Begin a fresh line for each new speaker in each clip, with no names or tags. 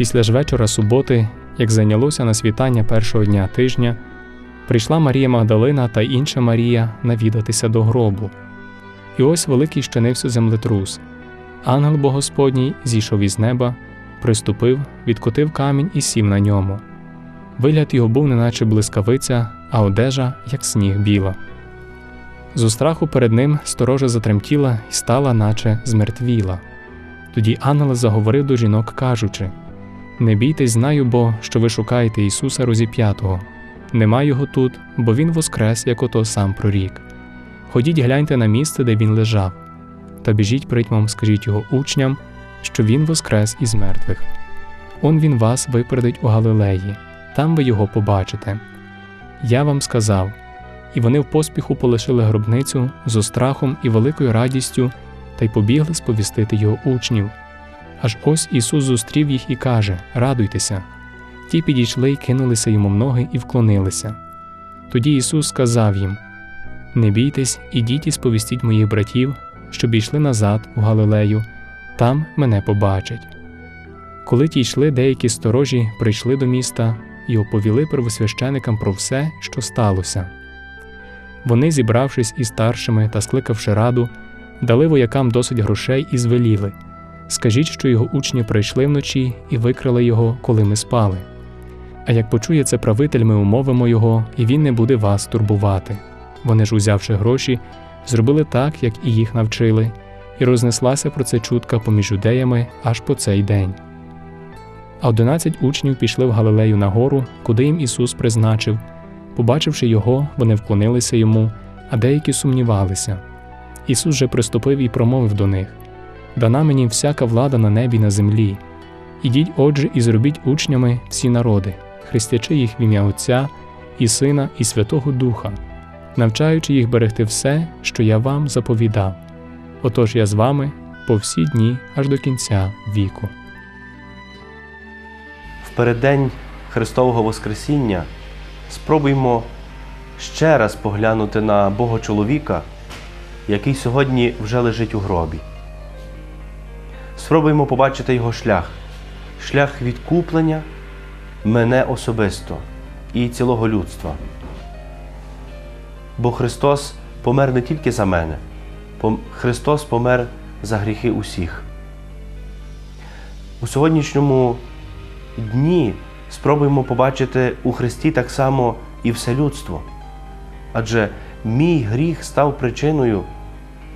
Після ж вечора суботи, як зайнялося на світання першого дня тижня, прийшла Марія Магдалина та інша Марія навідатися до гробу. І ось великий щинився землетрус. Ангел Богосподній зійшов із неба, приступив, відкотив камінь і сів на ньому. Вигляд його був неначе блискавиця, а одежа, як сніг біла. Зо страху перед ним сторожа затремтіла і стала, наче змертвіла. Тоді ангел заговорив до жінок, кажучи: Не бійтесь, знаю, бо що ви шукаєте Ісуса розіп'ятого. Нема його тут, бо Він воскрес, як ото сам прорік. Ходіть гляньте на місце, де він лежав, та біжіть притьмом, скажіть його учням, що він воскрес із мертвих. Он він вас випередить у Галилеї, там ви його побачите. Я вам сказав, і вони в поспіху полишили гробницю зо страхом і великою радістю та й побігли сповістити його учнів. Аж ось Ісус зустрів їх і каже: Радуйтеся. Ті підійшли й кинулися йому в ноги і вклонилися. Тоді Ісус сказав їм: Не бійтесь, ідіть і сповістіть моїх братів, щоб йшли назад у Галилею, там мене побачать. Коли ті йшли, деякі сторожі прийшли до міста і оповіли первосвященикам про все, що сталося. Вони, зібравшись із старшими та скликавши раду, дали воякам досить грошей і звеліли Скажіть, що його учні прийшли вночі і викрили його, коли ми спали. А як почує це правитель, ми умовимо його, і він не буде вас турбувати. Вони ж, узявши гроші, зробили так, як і їх навчили, і рознеслася про це чутка поміж юдеями аж по цей день. А одинадцять учнів пішли в Галилею на гору, куди їм Ісус призначив. Побачивши його, вони вклонилися йому, а деякі сумнівалися. Ісус же приступив і промовив до них Дана мені всяка влада на небі і на землі. Ідіть, отже, і зробіть учнями всі народи, хрестячи їх в ім'я Отця і Сина, і Святого Духа, навчаючи їх берегти все, що я вам заповідав. Отож я з вами по всі дні аж до кінця віку.
В переддень Христового Воскресіння спробуймо ще раз поглянути на Бога чоловіка, який сьогодні вже лежить у гробі. Спробуємо побачити його шлях, шлях відкуплення мене особисто і цілого людства. Бо Христос помер не тільки за мене, Христос помер за гріхи усіх. У сьогоднішньому дні спробуємо побачити у Христі так само і все людство. Адже мій гріх став причиною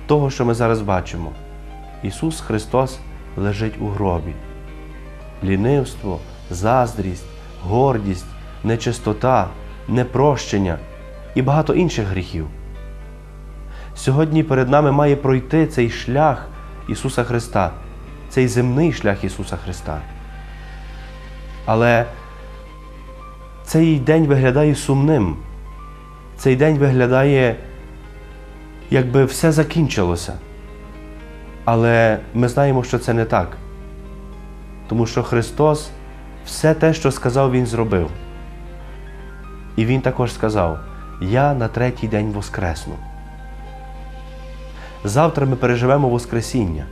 того, що ми зараз бачимо. Ісус Христос лежить у гробі. Лінивство, заздрість, гордість, нечистота, непрощення і багато інших гріхів. Сьогодні перед нами має пройти цей шлях Ісуса Христа, цей земний шлях Ісуса Христа. Але цей день виглядає сумним. Цей день виглядає, якби все закінчилося. Але ми знаємо, що це не так. Тому що Христос все те, що сказав, Він зробив. І Він також сказав: Я на третій день воскресну. Завтра ми переживемо Воскресіння.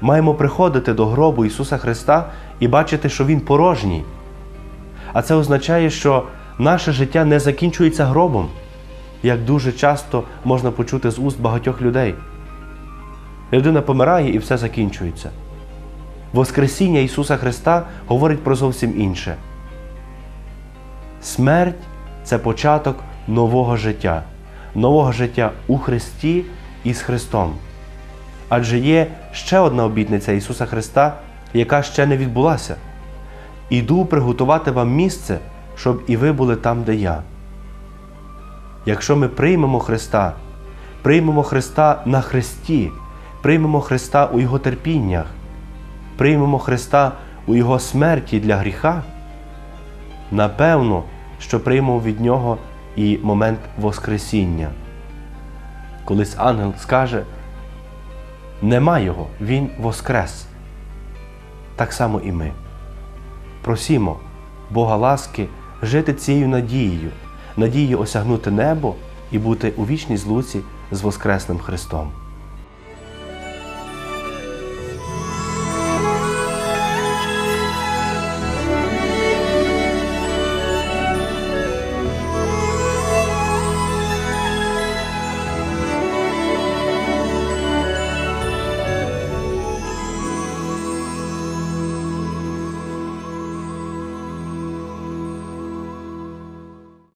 Маємо приходити до гробу Ісуса Христа і бачити, що Він порожній. А це означає, що наше життя не закінчується гробом, як дуже часто можна почути з уст багатьох людей. Людина помирає і все закінчується. Воскресіння Ісуса Христа говорить про зовсім інше. Смерть це початок нового життя, нового життя у Христі і з Христом. Адже є ще одна обітниця Ісуса Христа, яка ще не відбулася. Іду приготувати вам місце, щоб і ви були там, де я. Якщо ми приймемо Христа, приймемо Христа на Христі, приймемо Христа у Його терпіннях, приймемо Христа у Його смерті для гріха, напевно, що приймемо від Нього і момент Воскресіння. Колись ангел скаже, нема Його, Він Воскрес. Так само і ми. Просімо Бога ласки жити цією надією, надією осягнути небо і бути у вічній злуці з Воскресним Христом.